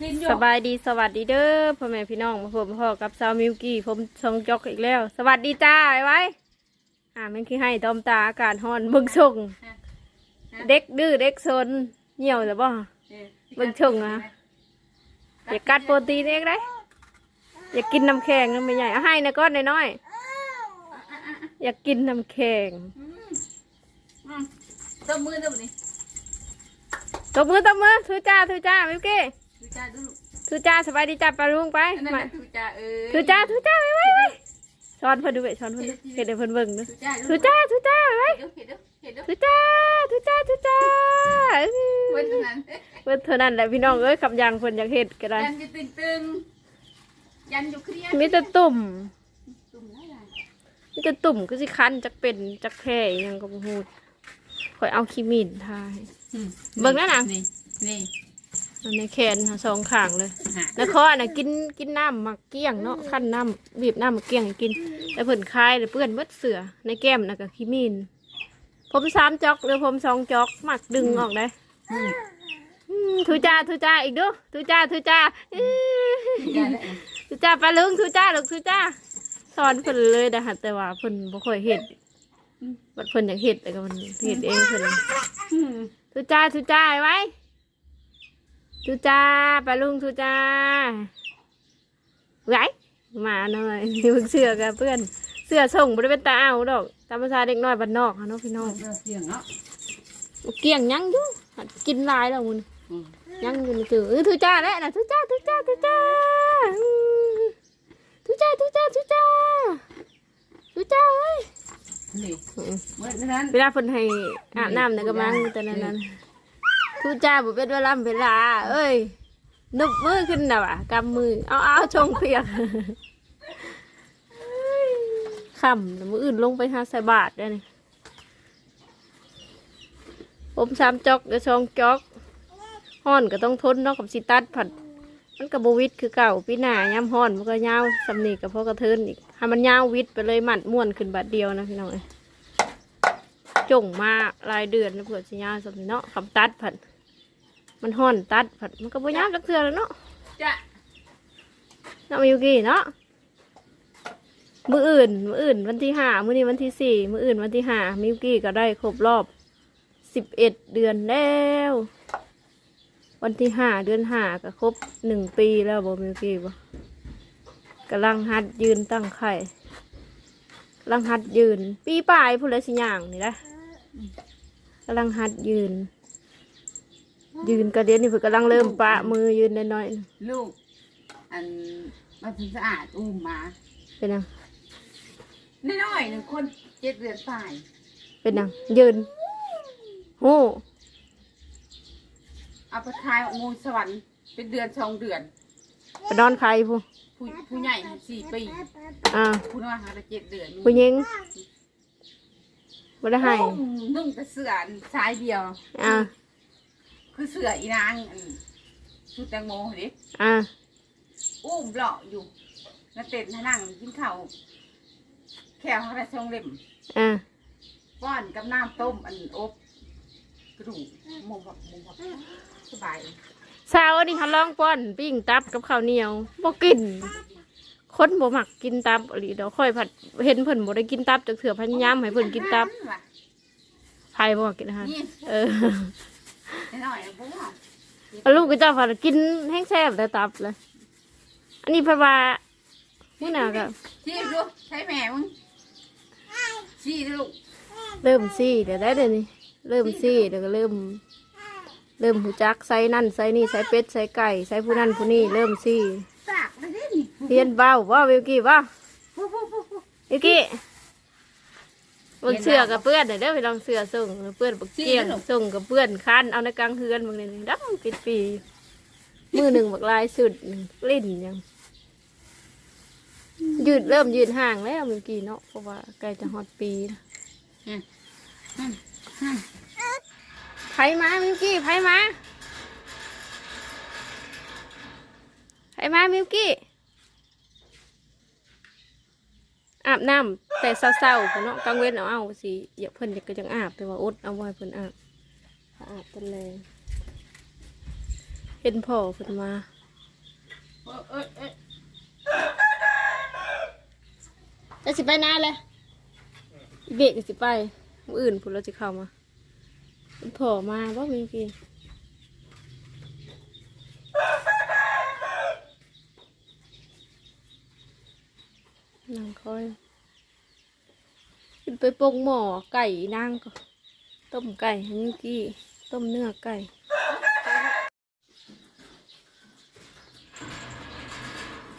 กินอยู่สบายดีสวัสดีเด้อพ่อแม่พี่น้องมาพบพ่อกับสาวมิวกี้ผมชงจอกอีกแล้ว สวัสดีจ้าไว้ไว้อ่ามันคือให้ตอมตาอากาศฮ้อนเบิ่งส่งเด็กดื้อเด็กซนเหี่ยวแต่บ่เบิ่งชงอะอยากกัดโปรตีนเองได้อยากกินน้ำแข็งน้ำไม่ใหญ่เอาให้นะก้อนน้อยๆอยากกินน้ำแข็งอืมตัวมือตัวนี้ตบมือตบมือทุจ้าทุจ้ามิวกี้ ดูจ้าดูลูกทุจ้าสบายดีจ้าปลาลุงไปอันนั้นมาน่ะดูจ้าเออทุจ้าทุจ้าไว้ไว้ไว้สอนเพิ่นดูไปสอนเพิ่นดูเฮ็ดให้เพิ่นเบิ่งดูดูจ้าทุจ้าทุจ้าไว้เห็นดูเห็นดูเห็นดูทุจ้าทุจ้าทุจ้าเว้นเท่านั้นเพิ่นเท่านั้นแหละพี่น้องเอ้ยคำยังเพิ่นอยากเฮ็ดก็ได้ยันอยู่ตึงตึงยันอยู่เครียดมีแต่ตุ่มตุ่มแล้วล่ะมีแต่ตุ่มคือสิคันจักเป็นจักแพ้อิหยังก็บ่ฮู้ข่อยเอาขี้มีนทาให้ เบิ่งแล้วน่ะนี่นี่ อันในแขนหาสองข้างเลยฮะแล้วคอน่ะกินกินน้ำมักเกี้ยงเนาะคั่นน้ำบีบน้ำมักเกี้ยงให้กินแล้วเพิ่นคายแล้วเปื้อนเบิดเสือในแก้มน่ะก็ขี้มีนผมสามจอกหรือผมสองจอกมักดึงออกได้อืมอืมทุจ้าทุจ้าอีกดูทุจ้าทุจ้าอื้ออย่าเลยทุจ้าปลาลุงทุจ้าลูกทุจ้าสอนเพิ่นเลยนะฮะแต่ว่าเพิ่นบ่ค่อยเฮ็ดบัดเพิ่นอยากเฮ็ดแต่ก็เพิ่นเฮ็ดเองเพิ่น อืมทุจ้าทุจ้าไว้ ทุจ้าปลาลุงทุจ้าไว้มาหน่อยเพิ่งเสื้อกับเพื่อนเสื้อส่งบ่ได้เป็นตาเอาดอกตามภาษาเด็กน้อยบ้านนอกค่ะเนาะพี่น้องเออเสียงเนาะเกี่ยงยังอยู่หัดกินหลายแล้วมึงอืมยังอยู่ในตื่นเออทุจ้าแล้วนะทุจ้าทุจ้าทุจ้าอืมทุจ้าทุจ้าทุจ้าทุจ้าเอ้ยนี่อืมเมื่อนั้นเวลาเพิ่นให้อาบน้ำในกำลังแต่นั้นนั้น ทุจ้าบ่เป็นเวลาเวลา เอ้ยนุบมือขึ้นน่ะวะกำมือ เอาเอาชงเปียกคำมืออื่นลงไปหาใส่บาทได้นี่ผมสามจอกเดี๋ยวสองจอกฮ้อนก็ต้องทนเนาะกับสิตัดผัด มันกับบวิดคือเก่าปีหน้ายามฮ้อนมันก็ยาวสำนีกับพ่อกระเทินอีกให้มันยาววิดไปเลยหมัดม่วนขึ้นบัดเดียวนะพี่น้องเอ้ จงมารายเดือนนะเผื่อสิยาวสำนีเนาะคำตัดผัดมันฮ้อนตัดผัดมันก็บ่ยาวจักเทื่อแล้วเนาะจ้ะเนาะมิวกี้เนาะมืออื่น มืออื่นวันที่ห้ามื้อนี้วันที่สี่มืออื่นวันที่ห้ามิวกี้ก็ได้ครบรอบสิบเอ็ดเดือนแล้ว วันที่ห้าเดือนห้าก็ครบหนึ่งปีแล้วบอมิวกี้บ่กำลังหัดยืนตั้งไข่กำลังหัดยืน ปีปลายพูดแล้วสิย่างนี่นะ กำลังหัดยืน ยืนกระเดียนนี่เพิ่นกำลังเริ่มปะมือยืนน้อยๆน่ะลูก อันมันถึงสะอาดอุ้มมาเป็นยังน้อยๆหนึ่งคนเจ็ดเดือนตายเป็นยังยืนโอ้เอาไปทายออกมูลสวรรค์เป็นเดือนสองเดือน ไปนอนใครผู้ผู้ผู้ใหญ่สี่ปีอ่าผู้น้อยหาแต่เจ็ดเดือนผู้หญิง บ่ได้ให้นุ่งนุ่งแต่เสื้อชายเดียว อ่าคือเสื้ออีนางอันชุดแตงโมดิอ่าอุ้มเลาะอยู่แล้วเต้นให้นั่งกินข้าวแค่เขาได้ชงเล่มอ่าป้อนกับน้ำต้มอันอบกระดูกหมูแบบหมูแบบสบายเช้านี่เขาลองป้อนปิ้งตับกับข้าวเหนียวบ่กิน คนบ่มักกินตับอีหลีเดี๋ยวค่อยผัดเห็นเพิ่นบ่ได้กินตับจากเถื่อพยายามให้เพิ่นกินตับว่ะไผบ่กินอาหารนี่เออน้อยๆนะพวกเราแล้วลูกก็เจ้าผัดกินแห้งแซ่บแต่ตับเลยอันนี้เพราะว่ามื้อหน้าก็ชี้ดูใช้แม่มึงชี้ดูลูกเริ่มซี่เดี๋ยวได้เดี๋ยวนี้เริ่มซี่เดี๋ยวก็เริ่ม เริ่มหูจักใส่นั่นใส่นี่ใส่เป็ดใส่ไก่ใส่ผู้นั่นผู้นี่เริ่มซี่ปากไม่ได้นี่ เรียนเบาว่าวิวกี้ว่าปุ๊บปุ๊บปุ๊บปุ๊บวิวกี้บางเสือกับเพื่อนเดี๋ยวเด้อไปลองเสือส่งเพื่อนบักเกี้ยงส่งกับเพื่อนคันเอาในกลางเฮือนบางนี่ดังปิดปีมือหนึ่งบักลายสุดลิ้นยังยืดเริ่มยืดห่างแล้ววิวกี้เนาะเพราะว่าใกล้จะฮอตปีนะอืมอืมไผมาวิวกี้ไผมาไผมาวิวกี้ อาบน้ำแต่เศร้าๆพุ่นเนาะกลางเว้นเอาเอาสิอย่าเพิ่นก็จังอาบแต่ว่าอดเอาไว้เพิ่นอาบอาบตอนแรงเห็นพ่อเพิ่นมาเอ้ยเอ้ยจะสิไปนานเลยเบกก็สิไปมืออื่นพุ่นเราจะเข้ามามันโผล่มาบ่มีกี่ งค่อยไปปรุงหม้อไก่นางก็ต้มไก่ให้มิวกี้ต้มเนื้อไก่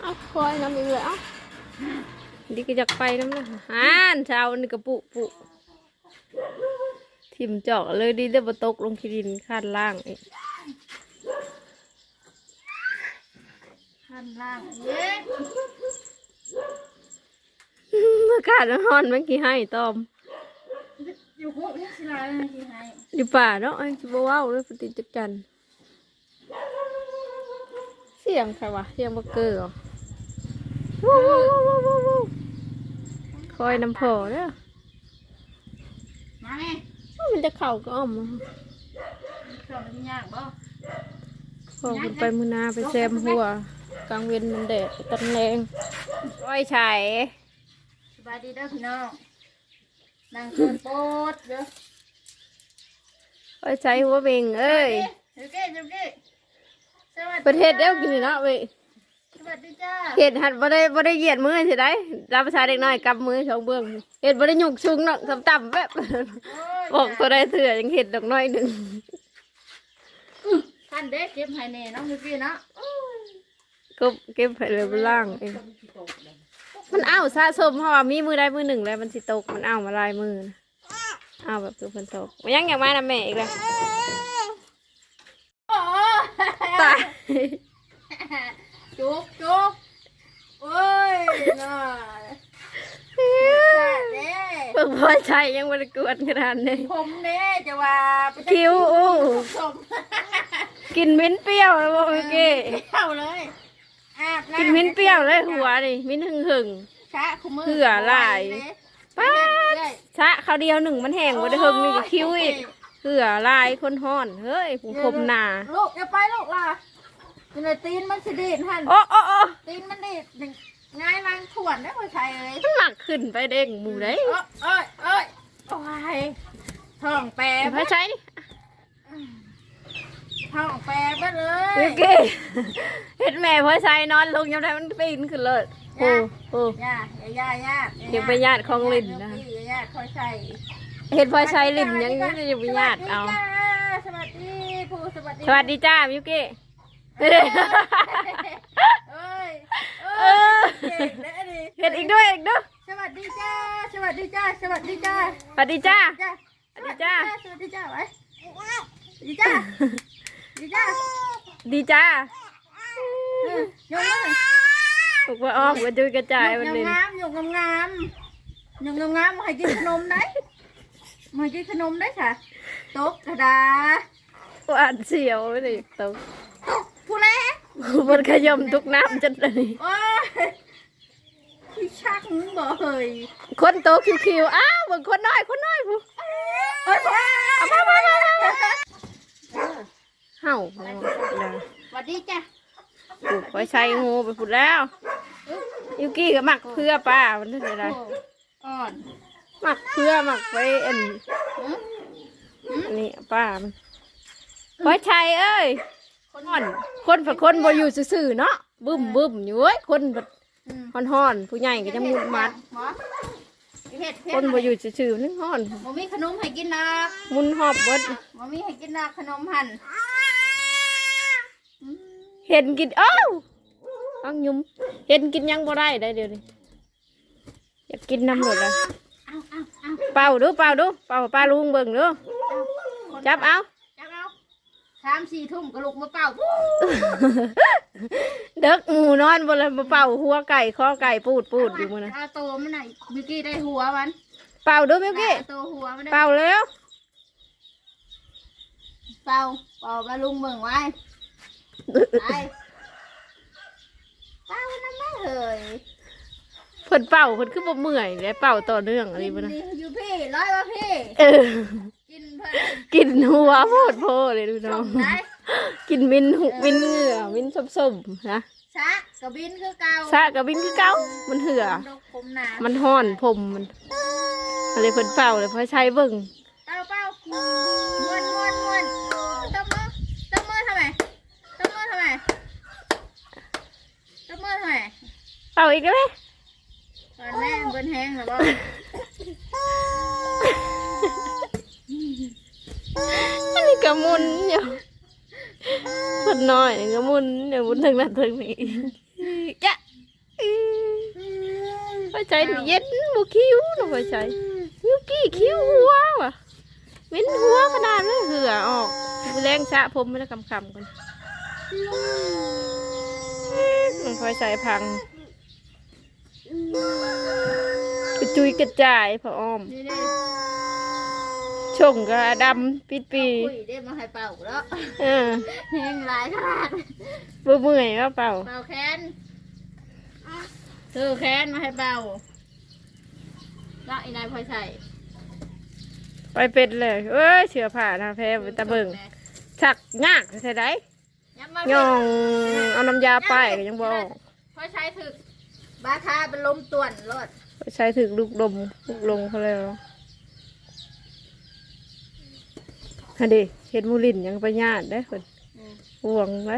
เอาคอยน้ำอีกเลยเอ้าดีก็อยากไปน้ำเลยฮานเช้านี่กระปุปุทิมจาะเลยดีเดี๋ยวมาตกลงขี้ดินขั้นล่างอีกข้างล่างเย้ อากาศมันร้อนเมื่อกี้ให้ตอม อยู่หัวพี่สิลาเลยที่ให้อยู่ป่าเนาะไอ้จิบว้าวเลยปฏิจักจันเสียงใครวะเสียงบักเกอร์เหรอวู้วู้วู้วู้วู้วู้คอยน้ำพอเด้อมาไงมันจะเข่าก็อ้อมมาเข้ามันยากบ่พอคุณไปมือหนาไปแซมหัว กลางเวนมันแดดตันแรงไว้ใช้ส บายดีเด้อพี่น้องนั่งเกินโปดเด้อไว้ใช้หัวเบงเอ้ยเฮ้ยเก้เฮ้ยเก้สวัสดีประเทศเดียวกินเนาะเว้ยสวัสดีจ้าเห็ดหัดบ่ได้บ่ได้เหยียดมือสิได้รับประชาเด็กน้อยกำมือสองเบื้องเห็ดบ่ได้หยุกชุงเนาะต่ำๆแบบโอ้ยบอกตัวได้เถื่อยังเห็ดดอกน้อยหนึ่งท่านเด็กเก็บให้แน่น้องเมื่อกี้เนาะก็เก็บไปเลยบนล่างเอง มันอ้าวสะสมเพราะว่ามีมือได้มือหนึ่งแล้วมันสิตกมันอ้าวมาลายมือนะอ้าวแบบคือเพิ่นตกมันยังอยากมานะแม่อีกแล้วโอ้ตายจุกจุกโอ้ยน่าชาเด้เพิ่งพอใจยังบริกวนขนาดนี้ผมเด้จะว่าไปคิ้วอู้ผมกินมิ้นเปรี้ยวเลยเมื่อกี้เข้าเลย อาบำกินมิ้นเปรี้ยวเลยหัวนี่มิ้นหึงหึง ชะคุมือเผื่อหลายป้าดชะเขาวเดียวหนึ่งมันแห้งบ่ได้หึงนี่ก็คิ้วอีกเผื่อลายคนห้อนเฮ้ยผมคมหนาลูกอย่าไปลูกล่ะนี่เลยตีนมันสิดีดหันโอ้โอ้โอ้ตีนมันดีดง่ายลังถ่วนได้หัวใจเลย มันหนักขึ้นไปเด้งหมูได้เอ้ยเอ้ยเอ้ยโอ้ยท้องแปรพระใช้ดิท้องแปรไปเลเมื่ยอกี้เฮ็ด แม่พระใช้นอนลงยังไงมันปีนขึ้นเลยโอ้โอ้ย่าย่าย่าเดี๋ยวไปญาติของลิ้นนะย่าคอยใส่เฮ็ดพระใช้ลิ่มยังไม่ได้ไปญาติเอาสวัสดีผู้สวัสดีสวัสดีจ้ามิวกี้เอ้ยเอ้ยเออเก่งนะดิเฮ็ดอีกด้วยอีกด้วยสวัสดีจ้าสวัสดีจ้าสวัสดีจ้าสวัสดีจ้าจ้าสวัสดีจ้าสวัสดีจ้าไว้สวัสดีจ้าสวัสดีจ้าดีจ้าเออโยนเลยบอกว่าอ้อมกระจุยกระจายมันเลยงามๆอยู่งามๆอยู่งามๆมาให้กินขนมได้มาให้กินขนมได้ค่ะตกกระดาษหวานเสียวเลยตกตกผู้เล่มันขยมทุกน้ำจนเลยโอ้ยพี่ชักมึงบ่เฮยคนโตคิวๆอ้าวเบิ่งคนน้อยคนน้อยผู้โอ้ยว้าเอามามามามาเห่าเนาะสวัสดีจ้ะปลูก ไว้ใช้งูไปผุดแล้วยูกี้ก็หมักเพื่อป้ามันเท่าไหรโอ้อ่อนหมักเพื่อหมักไว้อันหืมอันนี้ป้ามันไว้ใช้เอ้ยห่อนคนผัดคนบ่อยู่ซื่อๆเนาะบึ้มบึ้มอยู่เว้ยคนผัดอืมห่อนห่อนๆผู้ใหญ่ก็จะมุดมัดหมอเฮ็ดเฮ็ดคนบ่อยู่ซื่อๆนึงห่อนบ่มีขนมให้กินดอกมุนหอบเบิดบ่มีให้กินดอกขนมหั่นอืม เห็นกินเอ้าฟังยุมเห็นกินยังบ่ได้ได้เดี๋ยวนี้อยากกินน้ำหมดละเอาเอาเอาเป่าดูเป่าดูเป่าป้าลุงเบิ่งดูคนจับเอาจับเอาสามสี่ทุ่มก็ลุกมาเป่าวู้เด็กหมูนอนบนเลยมาเป่าหัวไก่ข้อไก่ปูดปูดอยู่มือนะเอาโตมันหน่อยมิวกี้ได้หัวมัน เป่าดูมิวกี้เอาโตหัวมันได้เป่าแล้วเป่าเป่ามาลุงเบิ่งไว้ ไปเป่าน้ำไม่เอ่ยเพิ่นเป่าเพิ่นคือบ่เมื่อยแล้วเป่าต่อเนื่องอะไรกินบ่นะนี่อยู่พี่ร้อยว่าพี่ เออ กินเพิ่นกินหัวโพดโพเลยดูน้ส่อง งได้กินมินหุมินเหงื่อมินส้มๆนะชะกับบินคือเก่าซะกับบินคือเก่ามันเหือดกผมหนามันห่อนผมมันอะไรเพิ่นเฝ้าเลยเพราะใช้เบิ่งเป้าเป้าม้วนม้วนม้วนตบมือตบมือทำไมตบมือทำไมตบมือทำไม เฝ้า อีกได้ไหมตอนแม่เบิ้นแห้งหรือเปล่าอันนี้ก็มุนอยู่เพิ่นน้อยนี่ก็มุนเดี๋ยวมุนถึงนั้นถึงนี้จ้ะพอใจนี่เย็นบ่คิ้วนะพอใจมิวกี้คิ้วหัวว่ะมิ้นหัวขนาดนั้นเหือออกแรงสระผมไม่ได้คำๆกันมันพอใจพัง กระจุยกระจายพออ้อมนี่นี่ชงก็ดำปิดปีคุยได้มาให้เป่าแล้วเออแห้งหลายขนาดบ่เมื่อยว่าเปล่าเป่าแขนซื้อแขนมาให้เป่าแล้วอีนายพลอยใส่ไปเป็ดเลยเอ้ยเชือผ่านะแพ้ไปตะเบิงชักยากใช่ไดยับมาย่องเอาน้ำยาป้ายก็ยังบ่ออกพลอยใช้ถึก บาทาเป็นลมต่วนรถใช้ถึกลูกดมลูกลงเขาแล้วฮะดิเห็ดมูลินยังไปญาติได้อคนห่วงไหม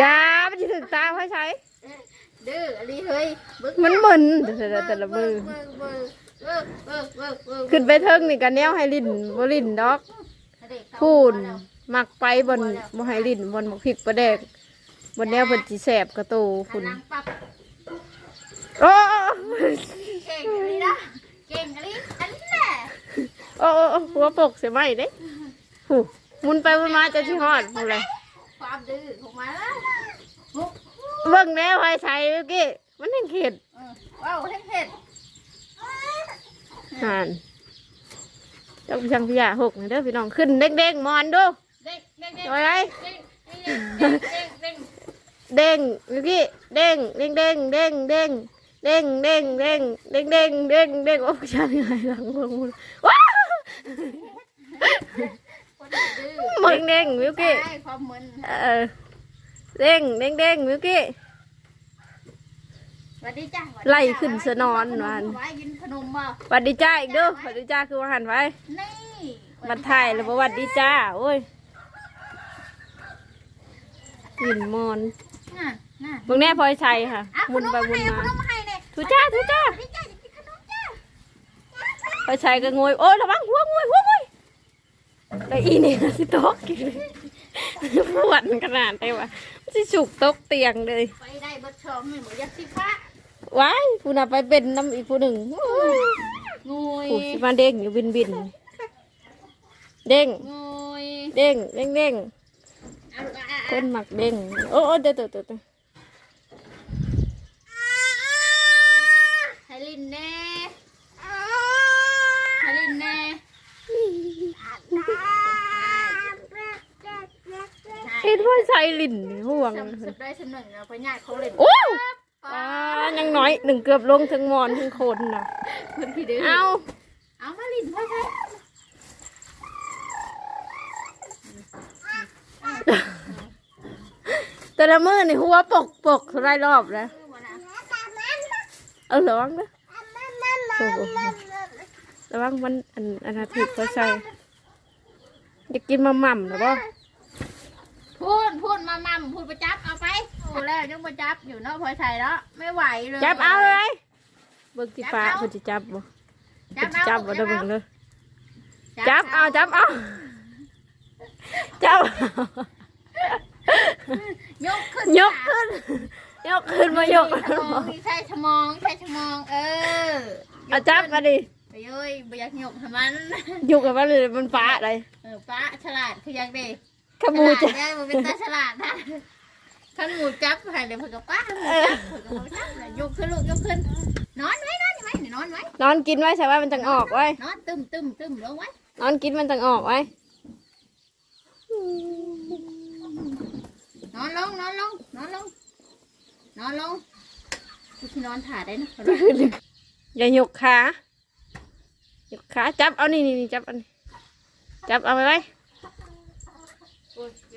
ยามันจะถึงตาไว้ใช้ ดื้ออะไรเฮ้ยบึ้งมันมึนแต่ละแต่ละมือเบิ่งเบิ่งเบิ่งเบิ่งเบิ่งเบิ่งขึ้นไปเทิงนี่กันแนวให้ลินบ่ลินดอกพูนมักไปบนบ่ให้ลิ้นบนมักพริกประแดกบนแนวเพิ่นสิแสบกระโตคุคุณณปับ โอ้เก่งอะไรนะเก่งอะไรอันนี้แหละโอ้โอ้โอ้หัวปกเสียไหมเด้หูหมุนไปหมุนมาจะสิฮอดพูดเลยความดื้อของมันแล้วมุกเบิ่งแนวไฟใช้เมื่อกี้มันยังเข็ดเออว้าวเห็ดเห็ดห่านเจ้าช่างพิยาหกนี่เด้อพี่น้องขึ้นเด้งๆมอนดูเด้งเด้งเด้งโอ้ยไอ้เด้งเด้งเด้งเด้งเด้งเมื่อกี้เด้งเด้งเด้งเด้งเด้ง เด้งเด้งเด้งเด้งเด้งเด้งเด้งโอ้ช่างไงหลังวงมุนว้าวคนดื้อมึงเด้งมิวกี้ใช่ความมึนเออเด้งเด้งเด้งมิวกี้สวัสดีจ้าไล่ขึ้นสนอนวันไว้กินขนมบ่หวัดดีจ้าอีกเด้อหวัดดีจ้าคือว่าหันไว้นี่บัดไทยแล้วบ่หวัดดีจ้าโอ้ยหินมอนน่ะน่ะเบิ่งแน่พลอยชัยค่ะอะหมุนไปหมุนขมา ทุจ้าทุจ้าสวัสดีจ้าอยากกินขนมจ้าพลอยชัยก็งวยโอ้ยระวังหัวงวยหัวงวยแล้วอีนี่น่ะสิตกกินปวดขนาดได้วะมันสิฉุกตกเตียงเลยไปได้เบิดชองนี่หมูยักษ์สิฟ้าว้ายผู้น่ะไปเป็นน้ำอีกผู้หนึ่งโอ้ยงวยผู้สิมาเด้งอยู่บินบินเด้งงวยเด้งเด้งเด้งเอาอะอะคอะนหมักเด้งโอ้โอ้เดี๋ยวเดี๋ยวเดี๋ยวเดี๋ยว ให้ ลินแน่ให้ลินแน่เห็นว่าใส่ลิ้นห่วงสำสุดได้สำหนึ่งเราไปญาติเขาเล่นโอ้ป้ายังน้อยหนึ่งเกือบลงถึงหมอนถึงโคนน่ะเพื่อนที่ดื้อเอาเอามาลินพ่อใช่แต่ละมือนี่หัวปกปกไรรอบแล้วเอาระวังนะ โอ้โหระวังมันอันอันอาทิตย์เขาใส่อยากกินมาม่ำหรือเปล่าพูดพูดมามั่มพูดประจับเอาไปโอ้แล้วยังประจับอยู่เนาะพลอยใส่แล้วไม่ไหวเลยจับเอาเลยเบิ่งที่ฟ้าเขาจะจับบ่จัเขาบจะเอาจับบ่ได้เบิ่งเลยจับเอาจับเอาจับเอายกขึ้นยกขึ้นยกขึ้นมายกสมองนี่ใช่สมองใช่สมองเออ เอาจับมาดิไปเอ้ยบ่อยากยกให้มันยกกับมันเลยมันฟ้าอะไรเออป้าฉลาดคืออยากดีขมูจะฉลาดได้มันเป็นตาฉลาดนะท่านหมูจับให้เลยเพิ่นก็ป้าหมูจับเพิ่นก็บ่จับเลยยกขึ้นลูกยกขึ้น นอนไว้นอนไว้นอนไว้นอนกินไว้ใช่ไหมมันจังออกไว้ นอนตึมตึมตึมลงไว้นอนกินมันจังออกไว้ นอนลงนอนลงนอนลงนอนลงกูที่นอนถ่าได้นะ อย่ายกขายกขาจับเอานี่นี่นี่จับเอันนี้จับเอาไว้ไว้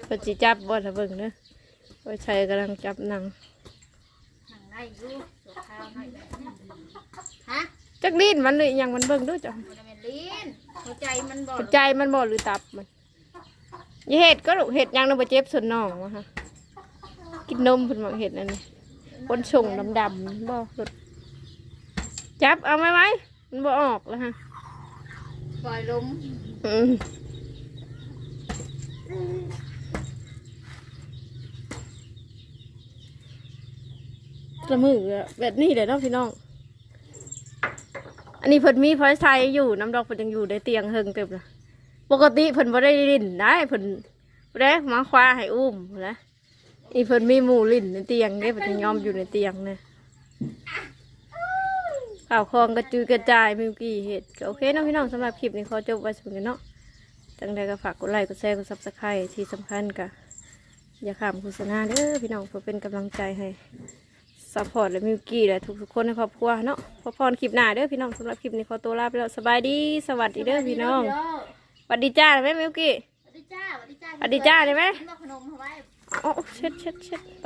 เพิ่นสิจับบ่ถ้าเบิ่งเด้อไว้ใช้กำลังจับหนังหนังได้อยู่ตัวข้าวหน่อยแบบนี้ฮะจักลิ้นมันเลยยังมันเบิ่งด้วยจ้ะมันเป็นลิ้นหัวใจมันบอกหัวใจมันบ่หรือตับมันอย่าเห็ดก็ลูกเห็ดยังนำไปเจ็บส่วนน่องวะฮะกินนมเพิ่นบอกเห็ดนั่นนี่คนส่งดำๆบ่รถ จับเอาไหมไหมมันบ่ออกแล้วฮะปล่อยลมอืมละมืออะแบบนี้เลยเนาะพี่น้อง อันนี้เพิ่นมีพลอยไซอยู่น้ำดอกเพิ่นยังอยู่ในเตียงเฮิงเต็มเลยปกติเพิ่นบ่ได้ลิ้นได้เพิ่นบ่ได้มาคว้าให้อุ้มนะอีเพิ่นมีหมู่ลิ้นในเตียงเด้เพิ่นยังยอมอยู่ในเตียงเนี่ย ข่าวคลองกระจุยกระจายมิวกี้เห็ดก็โอเคเนาะพี่น้องสำหรับคลิปนี้ขอจบไว้สำหรับเนาะจังใดก็ฝากกดไลค์กดแชร์กดซับสไครต์ที่สำคัญก็อย่าข้ามโฆษณาเด้อพี่น้องเพื่อเป็นกำลังใจให้ซัพพอร์ตและมิวกี้และทุกๆคนในครอบครัวเนาะพอพรคลิปหน้าเด้อพี่น้องสำหรับคลิปนี้ขอตัวลาไปแล้วสบายดีสวัสดีเด้อพี่น้องสวัสดีจ้าได้ไหมมิวกี้สวัสดีจ้าสวัสดีจ้าสวัสดีจ้าได้ไหมกินบ่ขนมเอาไว้อ๋อเช็ดเช็ดเช็ดไป